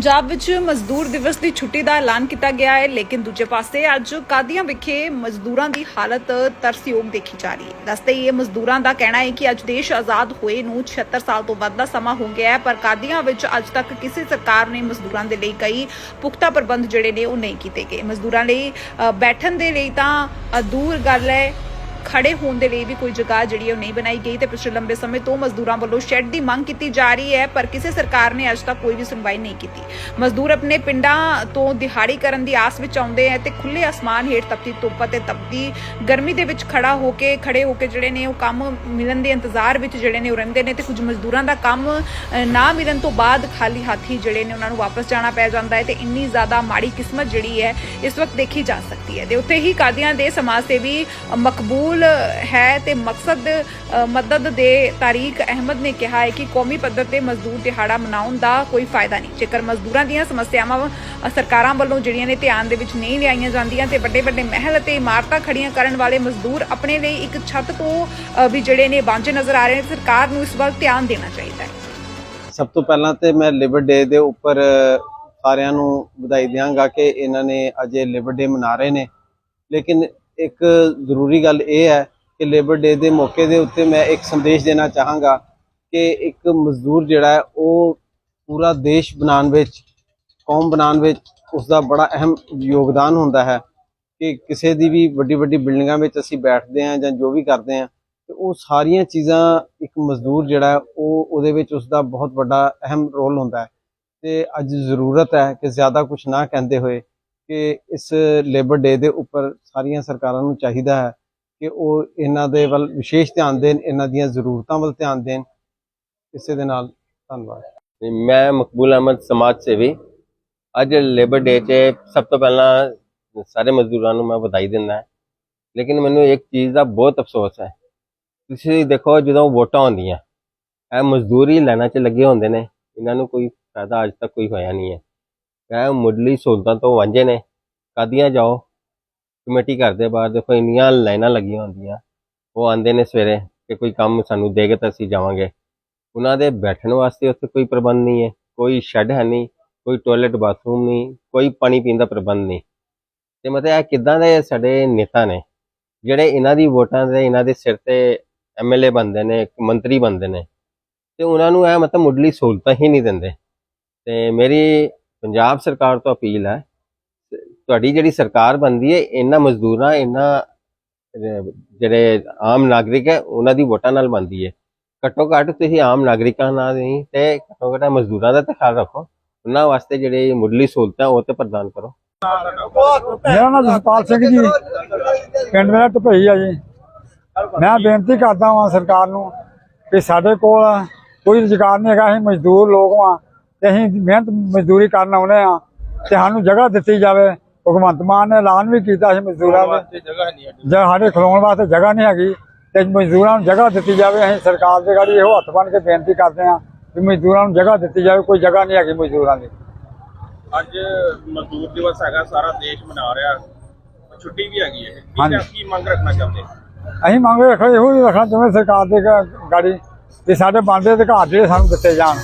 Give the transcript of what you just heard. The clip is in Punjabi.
ਪੰਜਾਬ ਵਿੱਚ ਮਜ਼ਦੂਰ ਦਿਵਸ ਦੀ ਛੁੱਟੀ ਦਾ ਐਲਾਨ ਕੀਤਾ ਗਿਆ ਹੈ, ਲੇਕਿਨ ਦੂਜੇ ਪਾਸੇ ਅੱਜ ਕਾਦੀਆਂ ਵਿਖੇ ਮਜ਼ਦੂਰਾਂ ਦੀ ਹਾਲਤ ਤਰਸਯੋਗ ਦੇਖੀ ਜਾ ਰਹੀ ਹੈ। ਦੱਸਦੇ ਹੀ ਇਹ ਮਜ਼ਦੂਰਾਂ ਦਾ ਕਹਿਣਾ ਹੈ ਕਿ ਅੱਜ ਦੇਸ਼ ਆਜ਼ਾਦ ਹੋਏ ਨੂੰ 76 ਸਾਲ ਤੋਂ ਵੱਧ ਦਾ ਸਮਾਂ ਹੋ ਗਿਆ ਹੈ, ਪਰ ਕਾਦੀਆਂ ਵਿੱਚ ਅੱਜ ਤੱਕ ਕਿਸੇ ਸਰਕਾਰ ਨੇ ਮਜ਼ਦੂਰਾਂ ਦੇ ਲਈ ਕਈ ਪੁਖਤਾ ਪ੍ਰਬੰਧ ਜਿਹੜੇ ਨੇ ਉਹ ਨਹੀਂ ਕੀਤੇ ਗਏ। ਮਜ਼ਦੂਰਾਂ ਲਈ ਬੈਠਣ ਦੇ ਲਈ ਤਾਂ ਦੂਰ ਗੱਲ ਹੈ। ਖੜੇ ਹੋਣ ਦੇ ਲਈ ਵੀ ਕੋਈ ਜਗ੍ਹਾ ਜਿਹੜੀ ਹੈ ਉਹ ਨਹੀਂ ਬਣਾਈ ਗਈ ਤੇ ਪਿਛਲੇ ਲੰਬੇ ਸਮੇਂ ਤੋਂ ਮਜ਼ਦੂਰਾਂ ਵੱਲੋਂ ਸ਼ੈੱਡ ਦੀ ਮੰਗ ਕੀਤੀ ਜਾ ਰਹੀ ਹੈ, ਪਰ ਕਿਸੇ ਸਰਕਾਰ ਨੇ ਅੱਜ ਤੱਕ ਕੋਈ ਵੀ ਸੁਣਵਾਈ ਨਹੀਂ ਕੀਤੀ। ਮਜ਼ਦੂਰ ਆਪਣੇ ਪਿੰਡਾਂ ਤੋਂ ਦਿਹਾੜੀ ਕਰਨ ਦੀ ਆਸ ਵਿੱਚ ਆਉਂਦੇ ਹੈ ਤੇ ਖੁੱਲੇ ਅਸਮਾਨ ਹੇਠ ਤਪਦੀ ਧੁੱਪ ਅਤੇ ਤਪਦੀ ਗਰਮੀ ਦੇ ਵਿੱਚ ਖੜਾ ਹੋ ਕੇ, ਖੜੇ ਹੋ ਕੇ ਜਿਹੜੇ ਨੇ ਉਹ ਕੰਮ ਮਿਲਣ ਦੇ ਇੰਤਜ਼ਾਰ ਵਿੱਚ ਜਿਹੜੇ ਨੇ ਉਹ ਰਹਿੰਦੇ ਨੇ ਤੇ ਕੁਝ ਮਜ਼ਦੂਰਾਂ ਦਾ ਕੰਮ ਨਾ ਮਿਲਣ ਤੋਂ ਬਾਅਦ ਖਾਲੀ ਹੱਥ ਜਿਹੜੇ ਨੇ ਉਹਨਾਂ ਨੂੰ ਵਾਪਸ ਜਾਣਾ ਪੈ ਜਾਂਦਾ ਹੈ ਤੇ ਇੰਨੀ ਜ਼ਿਆਦਾ ਮਾੜੀ ਕਿਸਮਤ ਜਿਹੜੀ ਹੈ, ਇਸ ਵਕਤ ਦੇਖੀ ਜਾ ਸਕਦੀ ਹੈ। ਤੇ ਉੱਥੇ ਹੀ ਕਾਦੀਆਂ ਦੇ ਸਮਾਜ ਸੇਵੀ ਮਕਬੂਲ ਹੈ ਤੇ ਮਕਸਦ ਮਦਦ ਦੇ ਤਾਰੀਕ ਅਹਿਮਦ ਨੇ ਕਿਹਾ ਹੈ ਕਿ ਕੌਮੀ ਪੱਧਰ ਤੇ ਮਜ਼ਦੂਰ ਦਿਹਾੜਾ ਮਨਾਉਣ ਦਾ ਕੋਈ ਫਾਇਦਾ ਨਹੀਂ। ਜੇਕਰ ਮਜ਼ਦੂਰਾਂ ਦੀਆਂ ਸਮੱਸਿਆਵਾਂ ਸਰਕਾਰਾਂ ਵੱਲੋਂ ਜਿਹੜੀਆਂ ਨੇ ਧਿਆਨ ਦੇ ਵਿੱਚ ਨਹੀਂ ਲਿਆਈਆਂ ਜਾਂਦੀਆਂ ਤੇ ਵੱਡੇ ਵੱਡੇ ਮਹਿਲ ਅਤੇ ਇਮਾਰਤਾਂ ਖੜੀਆਂ ਕਰਨ ਵਾਲੇ ਮਜ਼ਦੂਰ ਆਪਣੇ ਲਈ ਇੱਕ ਛੱਤ ਤੋਂ ਵੀ ਜਿਹੜੇ ਨੇ ਵਾਂਝੇ ਨਜ਼ਰ ਆ ਰਹੇ ਨੇ, ਸਰਕਾਰ ਨੂੰ ਇਸ ਵੱਲ ਧਿਆਨ ਦੇਣਾ ਚਾਹੀਦਾ ਹੈ। ਸਭ ਤੋਂ ਪਹਿਲਾਂ ਤੇ ਮੈਂ ਲਿਬਰ ਡੇ ਦੇ ਉੱਪਰ ਸਾਰਿਆਂ ਨੂੰ ਵਧਾਈ ਦਿਆਂਗਾ ਕਿ ਇਹਨਾਂ ਨੇ ਅੱਜ ਲਿਬਰ ਡੇ ਮਨਾ ਰਹੇ ਨੇ। ਲੇਕਿਨ ਇੱਕ ਜ਼ਰੂਰੀ ਗੱਲ ਇਹ ਹੈ ਕਿ ਲੇਬਰ ਡੇ ਦੇ ਮੌਕੇ ਦੇ ਉੱਤੇ ਮੈਂ ਇੱਕ ਸੰਦੇਸ਼ ਦੇਣਾ ਚਾਹਾਂਗਾ ਕਿ ਇੱਕ ਮਜ਼ਦੂਰ ਜਿਹੜਾ ਹੈ, ਉਹ ਪੂਰਾ ਦੇਸ਼ ਬਣਾਉਣ ਵਿੱਚ, ਕੌਮ ਬਣਾਉਣ ਵਿੱਚ ਉਸ ਦਾ ਬੜਾ ਅਹਿਮ ਯੋਗਦਾਨ ਹੁੰਦਾ ਹੈ ਕਿ ਕਿਸੇ ਦੀ ਵੀ ਵੱਡੀ ਵੱਡੀ ਬਿਲਡਿੰਗਾਂ ਵਿੱਚ ਅਸੀਂ ਬੈਠਦੇ ਹਾਂ ਜਾਂ ਜੋ ਵੀ ਕਰਦੇ ਹਾਂ, ਤੇ ਉਹ ਸਾਰੀਆਂ ਚੀਜ਼ਾਂ ਇੱਕ ਮਜ਼ਦੂਰ ਜਿਹੜਾ ਉਹ ਉਹਦੇ ਵਿੱਚ ਉਸ ਦਾ ਬਹੁਤ ਵੱਡਾ ਅਹਿਮ ਰੋਲ ਹੁੰਦਾ ਹੈ। ਤੇ ਅੱਜ ਜ਼ਰੂਰਤ ਹੈ ਕਿ ਜ਼ਿਆਦਾ ਕੁਝ ਨਾ ਕਹਿੰਦੇ ਹੋਏ ਕਿ ਇਸ ਲੇਬਰ ਡੇ ਦੇ ਉੱਪਰ ਸਾਰੀਆਂ ਸਰਕਾਰਾਂ ਨੂੰ ਚਾਹੀਦਾ ਹੈ ਕਿ ਉਹ ਇਹਨਾਂ ਦੇ ਵੱਲ ਵਿਸ਼ੇਸ਼ ਧਿਆਨ ਦੇਣ, ਇਹਨਾਂ ਦੀਆਂ ਜ਼ਰੂਰਤਾਂ ਵੱਲ ਧਿਆਨ ਦੇਣ। ਇਸੇ ਦੇ ਨਾਲ ਧੰਨਵਾਦ। ਮੈਂ ਮਕਬੂਲ ਅਹਿਮਦ ਸਮਾਜ ਸੇਵੀ। ਅੱਜ ਲੇਬਰ ਡੇ 'ਚ ਸਭ ਤੋਂ ਪਹਿਲਾਂ ਸਾਰੇ ਮਜ਼ਦੂਰਾਂ ਨੂੰ ਮੈਂ ਵਧਾਈ ਦਿੰਦਾ ਲੇਕਿਨ ਮੈਨੂੰ ਇੱਕ ਚੀਜ਼ ਦਾ ਬਹੁਤ ਅਫਸੋਸ ਹੈ। ਤੁਸੀਂ ਦੇਖੋ ਜਦੋਂ ਵੋਟਾਂ ਹੁੰਦੀਆਂ ਇਹ ਮਜ਼ਦੂਰੀ ਲੈਣਾ 'ਚ ਲੱਗੇ ਹੁੰਦੇ ਨੇ। ਇਹਨਾਂ ਨੂੰ ਕੋਈ ਫਾਇਦਾ ਅੱਜ ਤੱਕ ਕੋਈ ਹੋਇਆ ਨਹੀਂ ਹੈ। ਇਹ ਮੁੱਢਲੀ ਸਹੂਲਤਾਂ ਤੋਂ ਵਾਂਝੇ ਨੇ। ਕਾਦੀਆਂ ਜਾਓ? ਕਮੇਟੀ ਘਰ ਦੇ ਬਾਹਰ ਦੇਖੋ, ਇੰਨੀਆਂ ਲਾਈਨਾਂ ਲੱਗੀਆਂ ਹੁੰਦੀਆਂ। ਉਹ ਆਂਦੇ ਨੇ ਸਵੇਰੇ ਕਿ ਕੋਈ ਕੰਮ ਸਾਨੂੰ ਦੇਗੇ ਤਾਂ ਅਸੀਂ ਜਾਵਾਂਗੇ। ਉਹਨਾਂ ਦੇ ਬੈਠਣ ਵਾਸਤੇ ਉੱਥੇ ਕੋਈ ਪ੍ਰਬੰਧ ਨਹੀਂ ਹੈ। ਕੋਈ ਸ਼ੈੱਡ ਹੈ ਨਹੀਂ, ਕੋਈ ਟਾਇਲਟ, ਬਾਥਰੂਮ ਨਹੀਂ, ਕੋਈ ਪਾਣੀ ਪੀਣ ਦਾ ਪ੍ਰਬੰਧ ਨਹੀਂ। ਤੇ ਮਤਲਬ ਇਹ ਕਿੱਦਾਂ ਦੇ ਸਾਡੇ ਨੇਤਾ ਨੇ, ਜਿਹੜੇ ਇਹਨਾਂ ਦੀ ਵੋਟਾਂ ਦੇ, ਇਹਨਾਂ ਦੇ ਸਿਰ ਤੇ ਐਮਐਲਏ ਬਣਦੇ ਨੇ ਮੰਤਰੀ ਬਣਦੇ ਨੇ, ਤੇ ਉਹਨਾਂ ਨੂੰ ਇਹ ਮਤਲਬ ਮੁੱਢਲੀ ਸਹੂਲਤਾਂ ਹੀ ਨਹੀਂ ਦਿੰਦੇ। ਤੇ ਮੇਰੀ ਪੰਜਾਬ ਸਰਕਾਰ ਤੋਂ ਅਪੀਲ ਹੈ ਤੁਹਾਡੀ ਜਿਹੜੀ ਸਰਕਾਰ ਬਣਦੀ ਹੈ ਇਹਨਾਂ ਮਜ਼ਦੂਰਾਂ ਇਹਨਾਂ ਜਿਹੜੇ ਆਮ ਨਾਗਰਿਕ ਹੈ, ਉਹਨਾਂ ਦੀ ਵੋਟਾਂ ਨਾਲ ਬਣਦੀ ਹੈ। ਘੱਟੋ ਘੱਟ ਤੁਸੀਂ ਆਮ ਨਾਗਰਿਕਾਂ ਨਾਲ ਨਹੀਂ, ਤੇ ਘੱਟੋ ਘੱਟ ਮਜ਼ਦੂਰਾਂ ਦਾ ਖਿਆਲ ਰੱਖੋ। ਉਹਨਾਂ ਵਾਸਤੇ ਜਿਹੜੇ ਮੁੱਢਲੀ ਸਹੂਲਤਾਂ ਉਹ ਤੇ ਪ੍ਰਦਾਨ ਕਰੋ। ਮੇਰਾ ਨਾਮ ਜਸਪਾਲ ਸਿੰਘ ਜੀ। ਪਿੰਡ ਮੇਰਾ ਢਪਈ ਆ ਜੀ। ਮੈਂ ਬੇਨਤੀ ਕਰਦਾ ਹਾਂ ਸਰਕਾਰ ਨੂੰ ਕਿ ਸਾਡੇ ਕੋਲ ਕੋਈ ਰੁਜ਼ਗਾਰ ਨਹੀਂ ਹੈਗਾ, ਅਸੀਂ ਮਜ਼ਦੂਰ ਲੋਕ ਆ ਤੇ ਅਸੀਂ ਮਿਹਨਤ ਮਜ਼ਦੂਰੀ ਕਰਨ ਆਉਨੇ ਆ, ਤੇ ਸਾਨੂੰ ਜਗ੍ਹਾ ਦਿੱਤੀ ਜਾਵੇ। ਭਗਵੰਤ ਮਾਨ ਨੇ ਐਲਾਨ ਵੀ ਕੀਤਾ ਸੀ ਮਜ਼ਦੂਰਾਂ ਦੇ ਜੇ ਸਾਡੇ ਖਲੋਣ ਵਾਸਤੇ ਜਗ੍ਹਾ ਨਹੀਂ ਹੈਗੀ। ਤੇ ਮਜ਼ਦੂਰਾਂ ਨੂੰ ਜਗ੍ਹਾ ਦਿੱਤੀ ਜਾਵੇ। ਅਸੀਂ ਸਰਕਾਰ ਦੇ ਗਾੜੀ ਇਹੋ ਹੱਥ ਬਣ ਕੇ ਬੇਨਤੀ ਕਰਦੇ ਹਾਂ ਕਿ ਮਜ਼ਦੂਰਾਂ ਨੂੰ ਜਗ੍ਹਾ ਦਿੱਤੀ ਜਾਵੇ। ਕੋਈ ਜਗ੍ਹਾ ਨਹੀਂ ਹੈਗੀ ਮਜ਼ਦੂਰਾਂ ਦੀ। ਅੱਜ ਮਜ਼ਦੂਰ ਦਿਵਸ ਹੈਗਾ ਸਾਰਾ ਦੇਸ਼ ਮਨਾ ਰਿਹਾ। ਛੁੱਟੀ ਵੀ ਹੈਗੀ ਹੈ ਕੀ ਮੰਗ ਰੱਖਣਾ ਚਾਹੁੰਦੇ? ਅਸੀਂ ਮੰਗ ਰੱਖੋ ਇਹੋ ਹੀ ਰੱਖਣਾ ਚਾਹੁੰਦੇ ਸਰਕਾਰ ਦੇ ਗਾੜੀ ਕਿ ਸਾਡੇ ਬਣਦੇ ਅਧਿਕਾਰ ਜਿਹੜੇ ਸਾਨੂੰ ਦਿੱਤੇ ਜਾਣ।